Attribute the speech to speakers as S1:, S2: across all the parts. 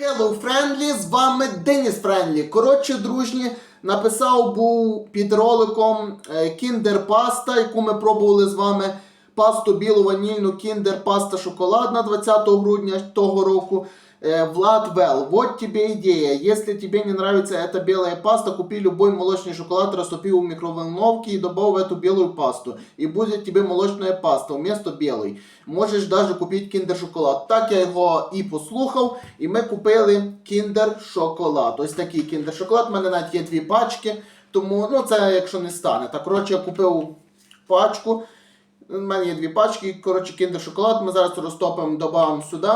S1: Hello Friendly, з вами Деніс Френдлі. Коротше, дружні, написав був під роликом е, Kinder Pasta, яку ми пробували з вами. Пасту білу ванільну Kinder Pasta шоколадна 20 грудня того року. Э, Влад Вел, вот тебе идея. Если тебе не нравится эта белая паста, купи любой молочный шоколад, растопи в микроволновке и добавь в эту белую пасту. И будет тебе молочная паста вместо белой. Можеш даже купити кіндер шоколад. Так я його і послухав, і ми купили кіндер шоколад. Ось такий кіндер шоколад. У мене навіть є дві пачки, тому ну це якщо не стане. Так, коротше, я купив пачку. У мене є дві пачки. Коротше, кіндер шоколад. Ми зараз розтопимо, додамо сюди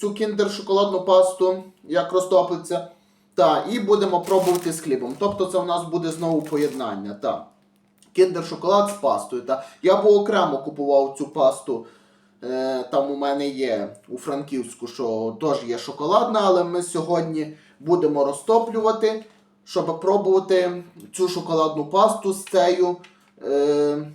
S1: цю кіндер шоколадну пасту, як розтопиться. Та, і будемо пробувати з хлібом. Тобто це у нас буде знову поєднання. Та. Кіндер шоколад з пастою. Та. Я б окремо купував цю пасту. Е, там у мене є у Франківську, що теж є шоколадна, але ми сьогодні будемо розтоплювати, щоб пробувати цю шоколадну пасту з цією. Е,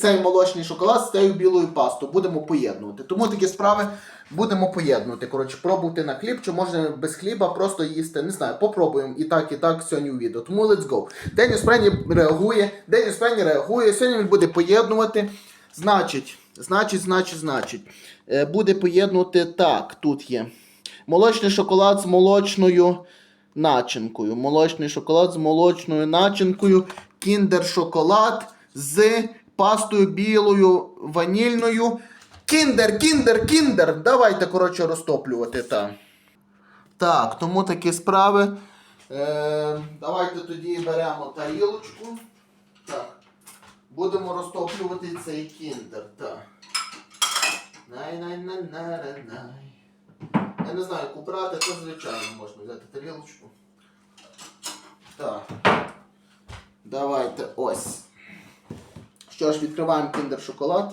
S1: цей молочний шоколад з цією білою пастою. Будемо поєднувати. Тому такі справи будемо поєднувати. Коротше, пробувати на хліб, чи можна без хліба просто їсти. Не знаю, попробуємо і так, і так сьогодні у відео. Тому let's go. Деніс Френі реагує, Деніс Френі реагує. Сьогодні він буде поєднувати. Значить, значить, значить, значить. Е, Буде поєднувати так. Тут є. Молочний шоколад з молочною начинкою. Молочний шоколад з молочною начинкою. Кіндер шоколад з пастою білою ванільною. Кіндер, кіндер, кіндер. Давайте, коротше, розтоплювати там. Так, тому такі справи. Е, давайте тоді беремо тарілочку. Так. Будемо розтоплювати цей кіндер. Най-най-най-най-най. Я не знаю, яку брати, то звичайно можна взяти тарілочку. Так. Давайте ось. Що ж, відкриваємо кіндер шоколад.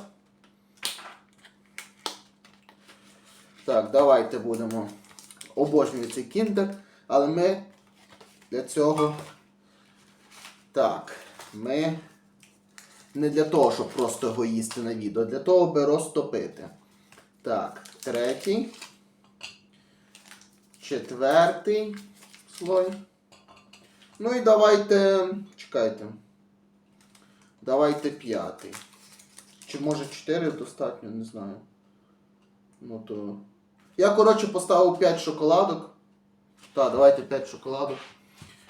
S1: Так, давайте будемо. Обожнюю цей кіндер, але ми для цього. Так, ми не для того, щоб просто його їсти на відео, для того, аби розтопити. Так, третій. Четвертий слой. Ну і давайте. Чекайте. Давайте п'ятий. Чи може 4 достатньо, не знаю. Ну то. Я, коротше, поставив 5 шоколадок. Так, давайте 5 шоколадок.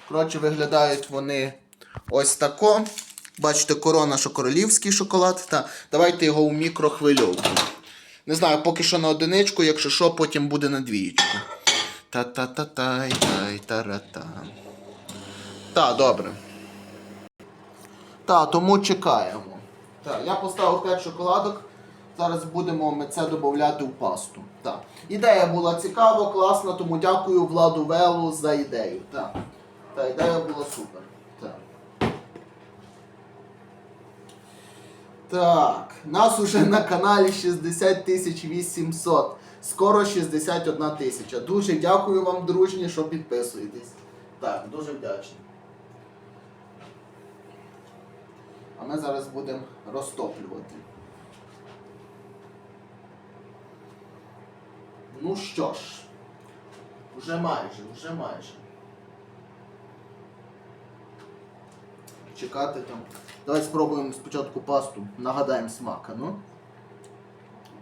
S1: Коротше, виглядають вони ось тако. Бачите, корона, що королівський шоколад. Та, давайте його у мікрохвильовку. Не знаю, поки що на одиничку, якщо що, потім буде на двієчку. Та-та-та-тай, тай та Так, добре. Так, тому чекаємо. Так, я поставив 5 шоколадок. Зараз будемо ми це додати в пасту. Так. Ідея була цікава, класна, тому дякую Владу Велу за ідею. Так. Та ідея була супер. Так. Так, нас уже на каналі 60 800. Скоро 61 тисяча. Дуже дякую вам, дружні, що підписуєтесь. Так, дуже вдячний. А ми зараз будемо розтоплювати. Ну що ж, вже майже, вже майже. Чекати там. Давай спробуємо спочатку пасту. Нагадаємо смак, ну.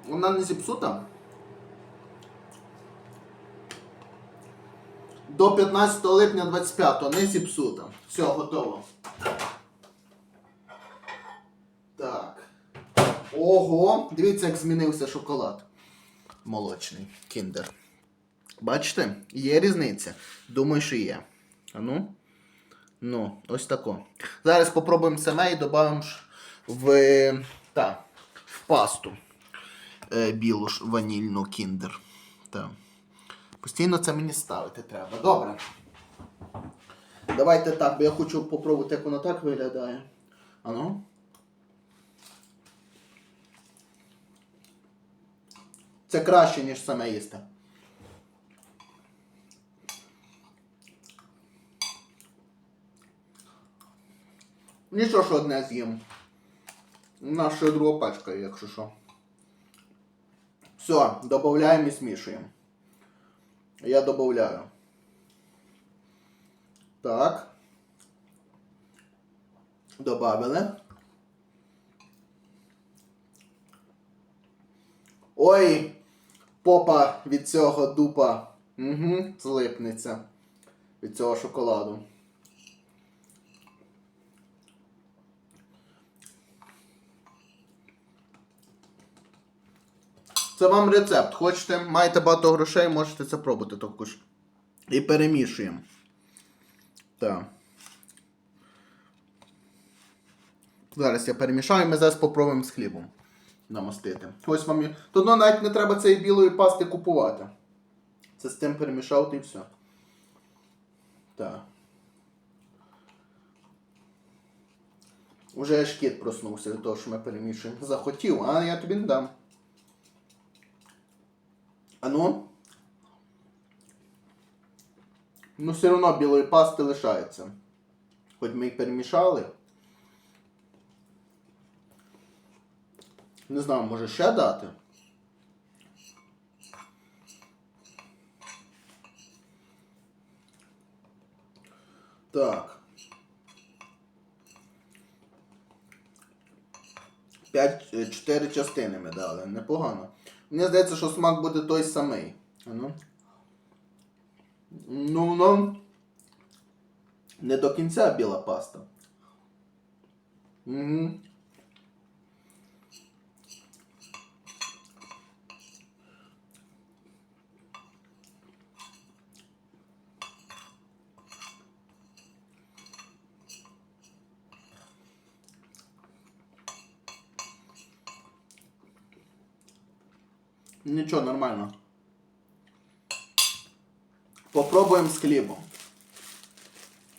S1: Вона не зіпсута. До 15 липня 25 не зіпсута. Все, готово. Так. Ого! Дивіться, як змінився шоколад. Молочний. Кіндер. Бачите? Є різниця. Думаю, що є. А ну. Ну, ось тако. Зараз попробуємо саме і додамо в, та, в пасту е, білу ж ванільну кіндер. Та. Постійно це мені ставити треба. Добре. Давайте так, бо я хочу попробувати, як воно так виглядає. Ану. Це краще, ніж саме їсти. Нічого, що одне з'їм. У нас ще друга пачка, якщо що. Все, додаємо і змішуємо. Я додаю. Так. Добавили. Ой, попа від цього дупа. Угу, злипнеться від цього шоколаду. Це вам рецепт. Хочете, маєте багато грошей, можете це пробувати також. І перемішуємо. Так. Зараз я перемішаю, ми зараз попробуємо з хлібом намастити. Ось вам. і- Тут ну, навіть не треба цієї білої пасти купувати. Це з тим перемішав і все. Так. Уже аж кіт проснувся від того, що ми перемішуємо. Захотів, а я тобі не дам. А ну? Все одно білої пасти лишається. Хоч ми їх перемішали. Не знаю, може ще дати? Так. П'ять, е, чотири частини ми дали. Непогано. Мені здається, що смак буде той самий. Ну. Ну, ну. Не до кінця біла паста. Угу. Нічого, нормально. Попробуємо з хлібом.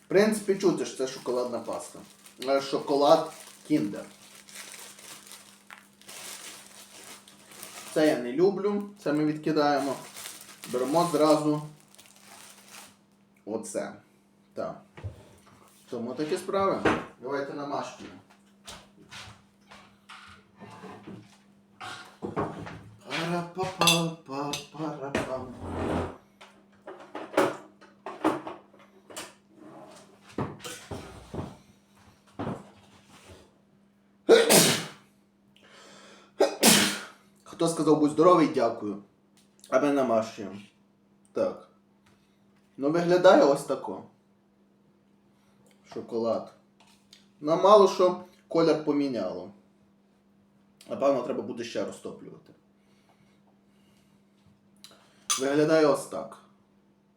S1: В принципі, чути, що це шоколадна паста. Е, Шоколад Кіндер. Це я не люблю, це ми відкидаємо. Беремо зразу оце. Так. Тому такі справи. Давайте намашкуємо. Хто сказав будь здоровий, дякую. А ми намащуємо. Так. Ну виглядає ось тако. Шоколад. Нам мало що колір поміняло. Напевно, треба буде ще розтоплювати. Виглядає ось так.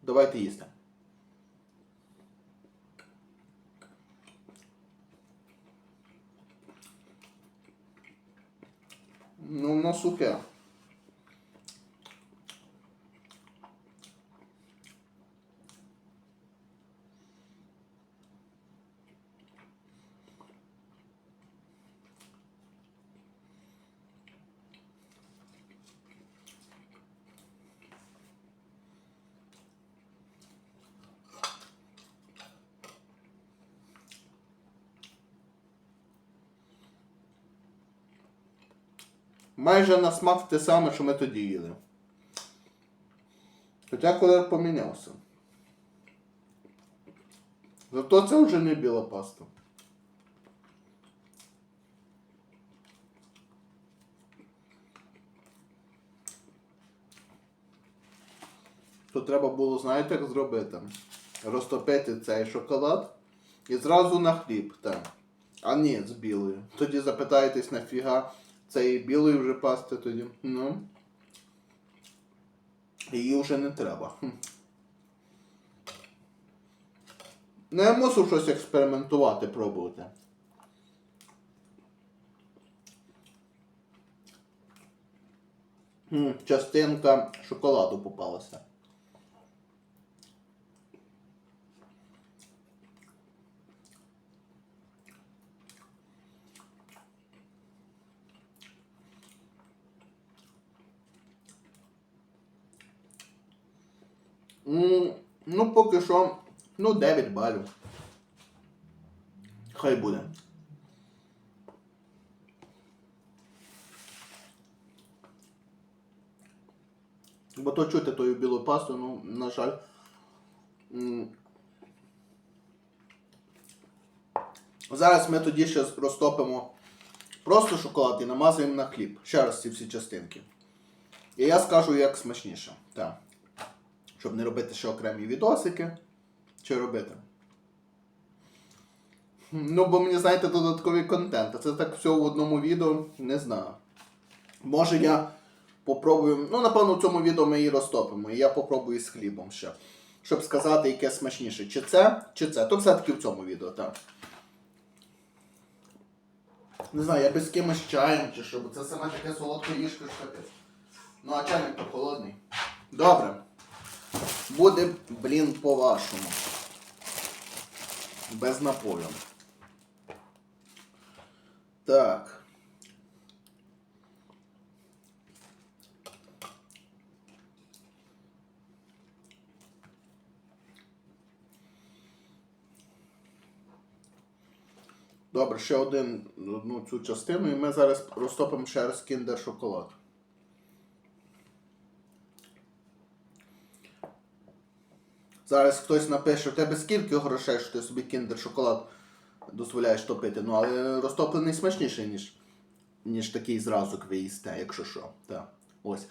S1: Давайте їсти. Ну, воно сухе. Майже на смак те саме, що ми тоді їли. Хоча колір помінявся. Зато це вже не біла паста. То треба було, знаєте, як зробити? Розтопити цей шоколад і зразу на хліб. Так. А ні, з білою. Тоді запитаєтесь нафіга цієї білої вже пасти тоді. Ну. Її вже не треба. Хм. Ну, мусив щось експериментувати, пробувати. Частинка шоколаду попалася. Ну, поки що, ну, 9 балів. Хай буде. Бо то чути тою білу пасту, ну, на жаль. Зараз ми тоді ще розтопимо просто шоколад і намазуємо на хліб. Ще раз ці всі частинки. І я скажу, як смачніше. Так. Щоб не робити ще окремі відосики. Чи робити? Ну, бо мені, знаєте, додатковий контент. А це так все в одному відео, не знаю. Може я попробую. Ну, напевно, в цьому відео ми її розтопимо. І я попробую з хлібом ще. Щоб сказати, яке смачніше. Чи це, чи це. То все-таки в цьому відео, так. Не знаю, я би з кимось чаєм чи що, бо це саме таке солодке їжка, що капець. Ну, а чайник то холодний. Добре. Буде, блін, по-вашому. Без напою. Так. Добре, ще один, одну цю частину, і ми зараз розтопимо ще раз кіндер шоколад. Зараз хтось напише, в тебе скільки грошей, що ти собі кіндер шоколад дозволяєш топити. Ну, але розтоплений смачніший, ніж, ніж такий зразу ви якщо що. Так. Ось.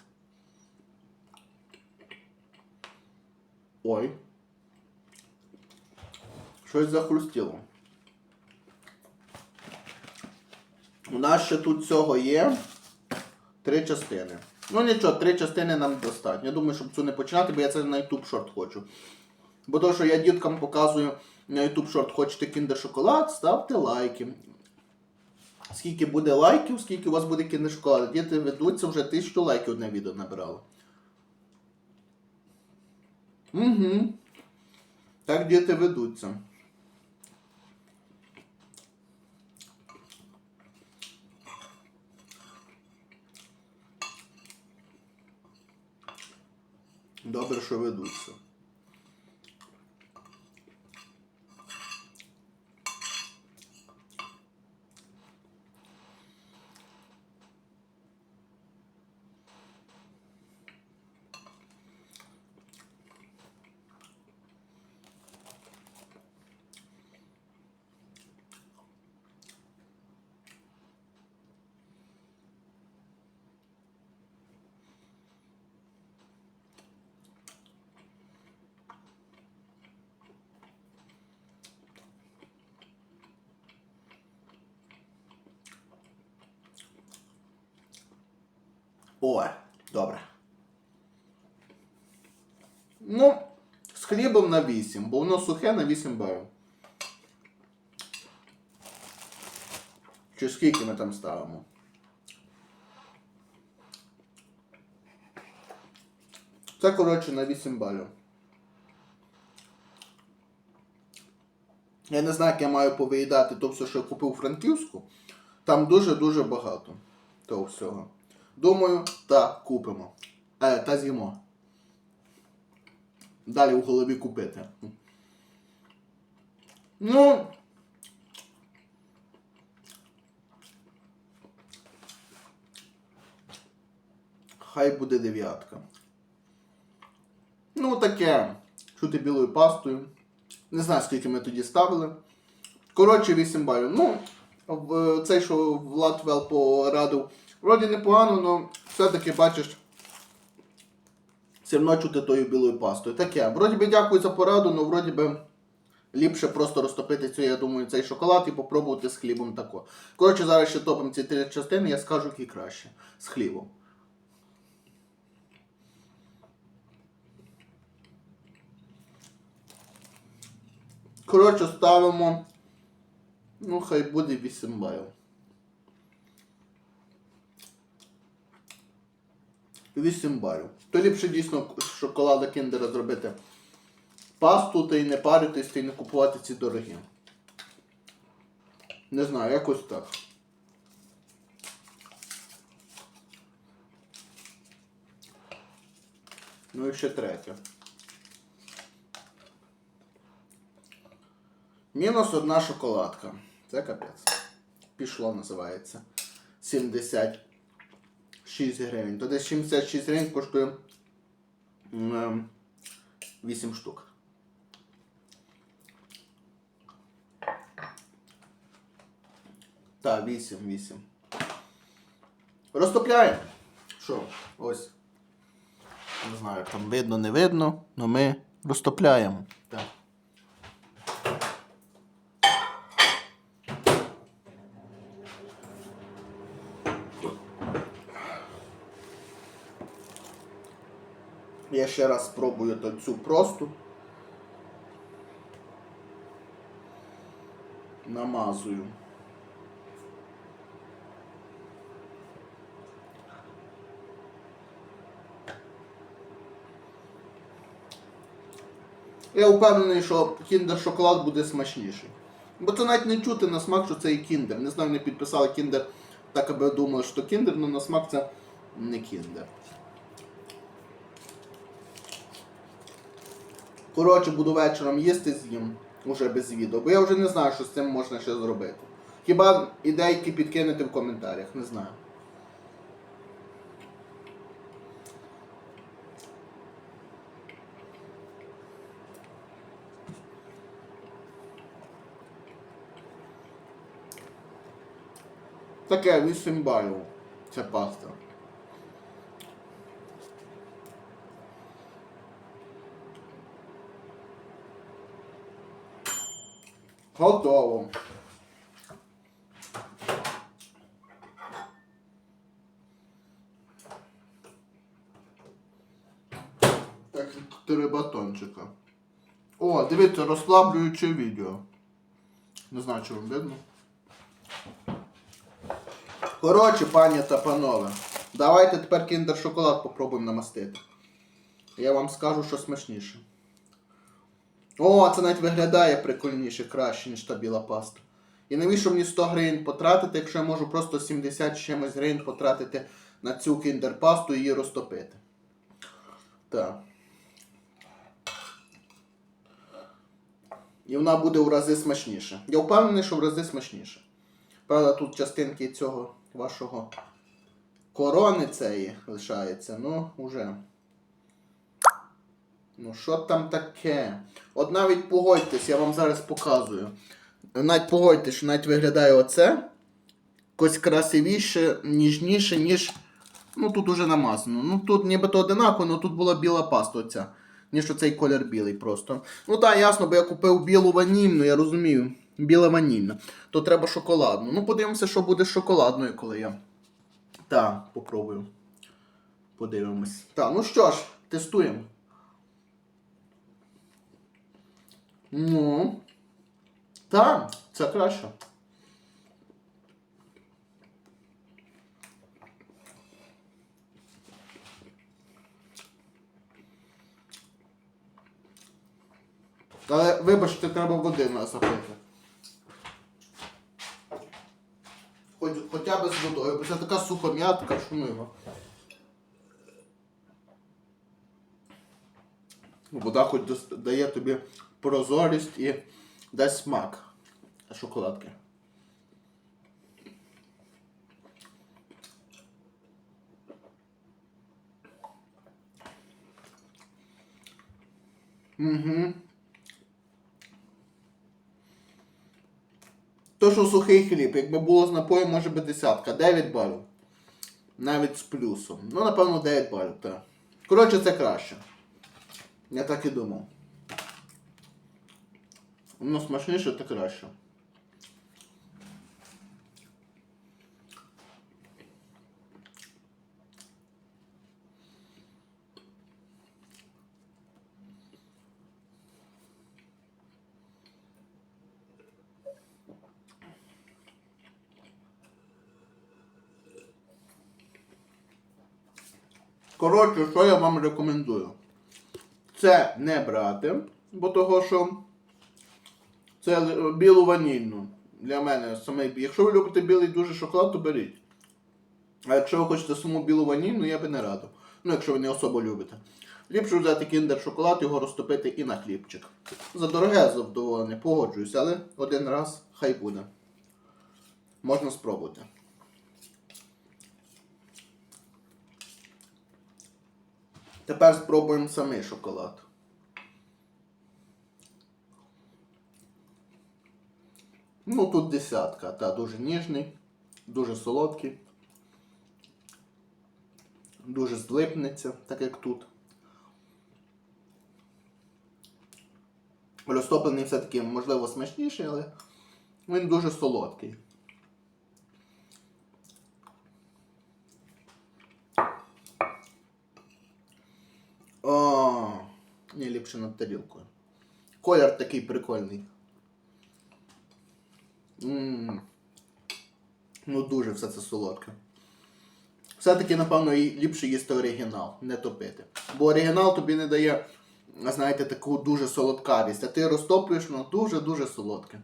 S1: Ой. Щось захрустіло. У нас ще тут цього є три частини. Ну нічого, три частини нам достатньо. Я думаю, щоб цю не починати, бо я це на YouTube шорт хочу. Бо то, що я діткам показую на YouTube шорт, хочете кіндер шоколад, ставте лайки. Скільки буде лайків, скільки у вас буде кіндер шоколад. Діти ведуться вже тисячу лайків одне відео набирало. Угу. Так діти ведуться. Добре, що ведуться. О, добре. Ну, з хлібом на 8, бо воно сухе на 8 балів. Чи скільки ми там ставимо? Це, коротше, на 8 балів. Я не знаю, як я маю повиїдати то все, що я купив у Франківську. Там дуже-дуже багато того всього. Думаю, так, купимо. Е, та з'їмо. Далі в голові купити. Ну. Хай буде дев'ятка. Ну, таке. Чути білою пастою. Не знаю, скільки ми тоді ставили. Коротше, 8 балів. Ну, цей, що Влад Вел порадив, вроді непогано, але все-таки бачиш. Все одно чути тою білою пастою. Таке. Вроді би дякую за пораду, але вроді би ліпше просто розтопити цю, я думаю, цей шоколад і попробувати з хлібом тако. Коротше, зараз ще топимо ці три частини, я скажу, які краще. З хлібом. Коротше, ставимо. Ну, хай буде 8 балів. 8 балів. То ліпше дійсно шоколада кіндера зробити пасту та й не паритись, та й не купувати ці дорогі. Не знаю, якось так. Ну і ще третє. Мінус одна шоколадка. Це капець. Пішло, називається. 76 гривень. То десь 76 гривень коштує Ем, Вісім штук. Так, вісім, вісім. Розтопляємо. Що? Ось. Не знаю, там видно, не видно, але ми розтопляємо. Так. Я ще раз спробую цю просту. Намазую. Я впевнений, що кіндер шоколад буде смачніший. Бо це навіть не чути на смак, що це і кіндер. Не знаю, не підписали кіндер, так аби думали, що кіндер, але на смак це не кіндер. Коротше, буду вечором їсти з'їм уже без відео, бо я вже не знаю, що з цим можна ще зробити. Хіба ідейки підкинете в коментарях, не знаю. Таке 8 балів. Це паста. Готово. Так, три батончика. О, дивіться, розслаблююче відео. Не знаю, чи вам видно. Коротше, пані та панове, давайте тепер кіндер шоколад попробуємо намастити. Я вам скажу, що смачніше. О, це навіть виглядає прикольніше, краще, ніж та біла паста. І навіщо мені 100 гривень потратити, якщо я можу просто 70 з чимось гривень потратити на цю кіндер-пасту і її розтопити. Так. І вона буде в рази смачніша. Я впевнений, що в рази смачніше. Правда, тут частинки цього вашого корони цієї лишається, ну, уже. Ну, що там таке? От навіть погодьтесь, я вам зараз показую. Навіть погодьтесь, що навіть виглядає оце якось красивіше, ніжніше, ніж. Ну тут уже намазано. Ну тут нібито одинаково, але тут була біла паста оця. Ніж оцей колір білий просто. Ну так, ясно, бо я купив білу ванільну, я розумію. Біла ванільна. То треба шоколадну. Ну, подивимося, що буде шоколадною, коли я. Так, попробую. Подивимось. Так, ну що ж, тестуємо. Ну. Так, це краще. Але вибачте, треба води насипати. Хоч, хоча б з водою, бо це така сухом'ятка, ну. Вода хоч дає тобі прозорість і дасть смак шоколадки. Угу. То, що сухий хліб, якби було з напоєм, може би десятка. 9 балів. Навіть з плюсом. Ну, напевно, 9 балів. Коротше, це краще. Я так і думав. Воно смачніше, то краще. Коротше, що я вам рекомендую? Це не брати, бо того, що це білу ванільну. Для мене саме. Якщо ви любите білий дуже шоколад, то беріть. А якщо ви хочете саму білу ванільну, я би не радив. Ну, якщо ви не особо любите. Ліпше взяти кіндер шоколад, його розтопити і на хлібчик. За дороге задоволення, погоджуюсь, але один раз хай буде. Можна спробувати. Тепер спробуємо самий шоколад. Ну, тут десятка, та дуже ніжний, дуже солодкий. Дуже злипнеться, так як тут. Розтоплений все-таки, можливо, смачніший, але він дуже солодкий. О, ні, ліпше над тарілкою. Колір такий прикольний. Ну, дуже все це солодке. Все-таки, напевно, ліпше їсти оригінал, не топити. Бо оригінал тобі не дає, знаєте, таку дуже солодкавість, а ти розтоплюєш, воно дуже-дуже солодке.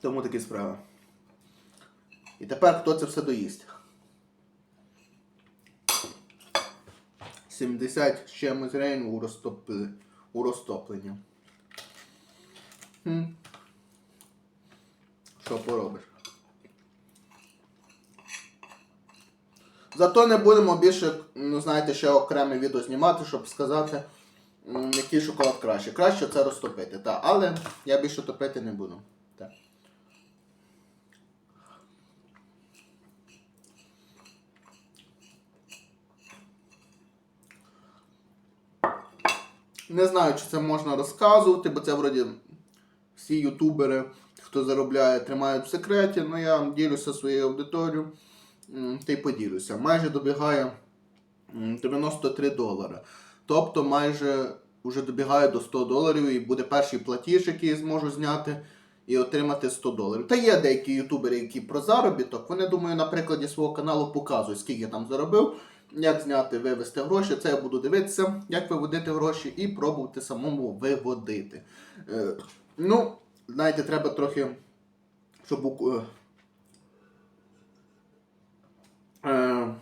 S1: Тому такі справи. І тепер хто це все доїсть? 70 з чимось рейн у, розтопли... у розтоплення. Що поробиш? Зато не будемо більше, ну знаєте, ще окреме відео знімати, щоб сказати, який шоколад краще. Краще це розтопити, так. Але я більше топити не буду. Так. Не знаю, чи це можна розказувати, бо це вроді всі ютубери, хто заробляє, тримають в секреті, але я ділюся своєю аудиторією та й поділюся. Майже добігає 93 долари. Тобто майже вже добігає до 100 доларів і буде перший платіж, який я зможу зняти і отримати 100 доларів. Та є деякі ютубери, які про заробіток. Вони, думаю, на прикладі свого каналу показують, скільки я там заробив, як зняти, вивести гроші. Це я буду дивитися, як виводити гроші і пробувати самому виводити. Е, ну, знаєте, треба трохи, щоб е, е,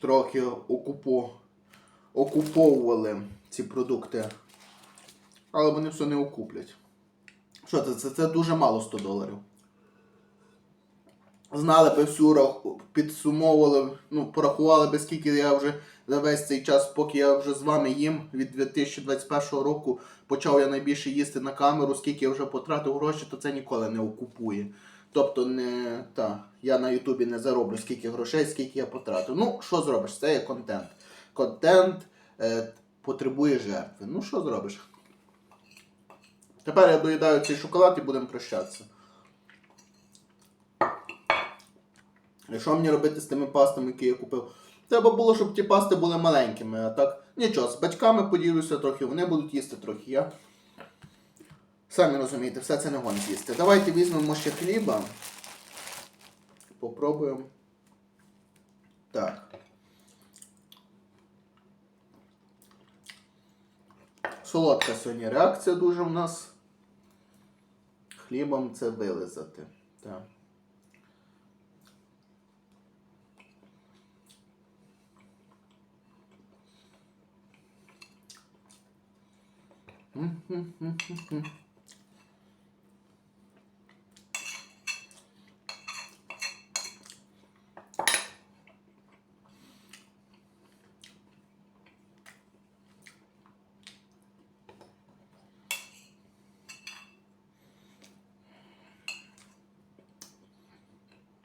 S1: трохи окупо, окуповували ці продукти. Але вони все не окуплять. Що це? Це, це дуже мало 100 доларів. Знали би всю підсумовували, ну, порахували би, скільки я вже за весь цей час, поки я вже з вами їм від 2021 року почав я найбільше їсти на камеру, скільки я вже потратив гроші, то це ніколи не окупує. Тобто не та, я на Ютубі не зароблю скільки грошей, скільки я потратив. Ну, що зробиш? Це є контент. Контент е, потребує жертви. Ну, що зробиш? Тепер я доїдаю цей шоколад і будемо прощатися. Що мені робити з тими пастами, які я купив? Треба було, щоб ті пасти були маленькими, а так нічого, з батьками поділюся трохи, вони будуть їсти трохи я. Самі розумієте, все це не гонить їсти. Давайте візьмемо ще хліба. Попробуємо. Так. Солодка сьогодні реакція дуже в нас. Хлібом це вилизати. Так.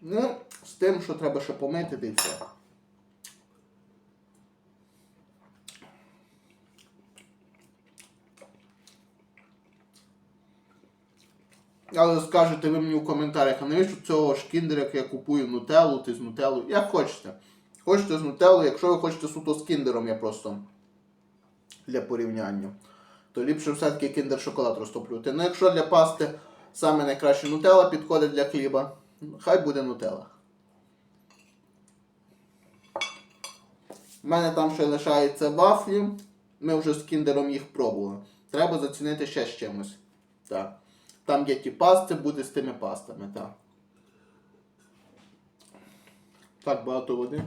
S1: Ну, з тим, що треба ще помити, та й все. Але скажете ви мені в коментарях, а навіщо цього ж кіндера, як я купую нутеллу, ти з нутеллою? Як хочете. Хочете з нутеллою, якщо ви хочете суто з кіндером, я просто для порівняння. То ліпше все-таки кіндер шоколад розтоплювати. Ну якщо для пасти саме найкраще нутелла підходить для хліба, хай буде нутелла. У мене там ще лишаються вафлі. Ми вже з кіндером їх пробували. Треба зацінити ще з чимось. Так. Там є ті пасти, буде з тими пастами, так. Так, багато води.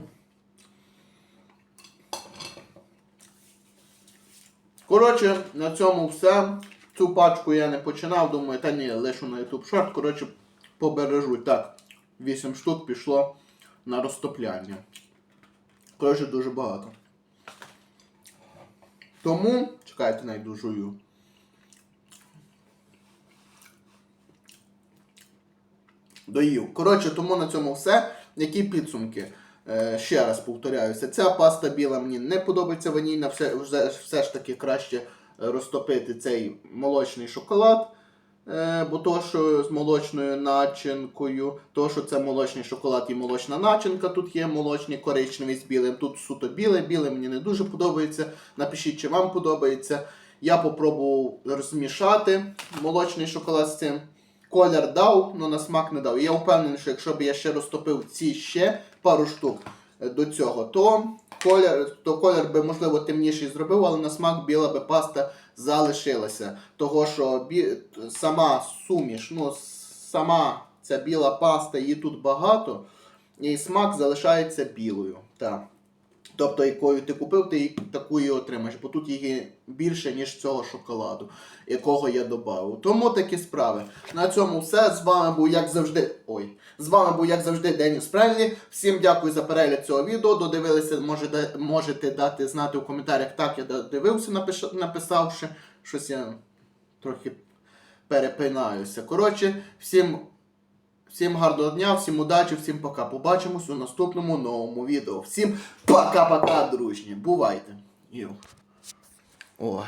S1: Коротше, на цьому все. Цю пачку я не починав, думаю, та ні, лишу на YouTube шорт. Коротше, побережу. Так, 8 штук пішло на розтопляння. Коротше, дуже багато. Тому, чекайте, найду жую. Доїв. Коротше, тому на цьому все. Які підсумки? Е, ще раз повторяюся, ця паста біла мені не подобається ванільна, все, все, ж таки краще е, розтопити цей молочний шоколад. Е, бо то, що з молочною начинкою, то, що це молочний шоколад і молочна начинка, тут є молочний коричневий з білим, тут суто біле, біле мені не дуже подобається. Напишіть, чи вам подобається. Я попробував розмішати молочний шоколад з цим. Колір дав, але на смак не дав. І я впевнений, що якщо б я ще розтопив ці ще пару штук е, до цього, то колір, то колір би, можливо, темніший зробив, але на смак біла би паста залишилася. Того, що бі... сама суміш, ну, сама ця біла паста, її тут багато, і смак залишається білою. Так. Тобто, якою ти купив, ти таку і отримаєш, бо тут її більше, ніж цього шоколаду, якого я додав. Тому такі справи. На цьому все. З вами був, як завжди. Ой, з вами був, як завжди, Деніс Френлі. Всім дякую за перегляд цього відео. Додивилися, можете, можете дати знати у коментарях, так я додивився, напиш- написавши. Щось я трохи перепинаюся. Коротше, всім. Всім гарного дня, всім удачі, всім пока. Побачимось у наступному новому відео. Всім пока-пока, дружні. Бувайте. Йо. Ой.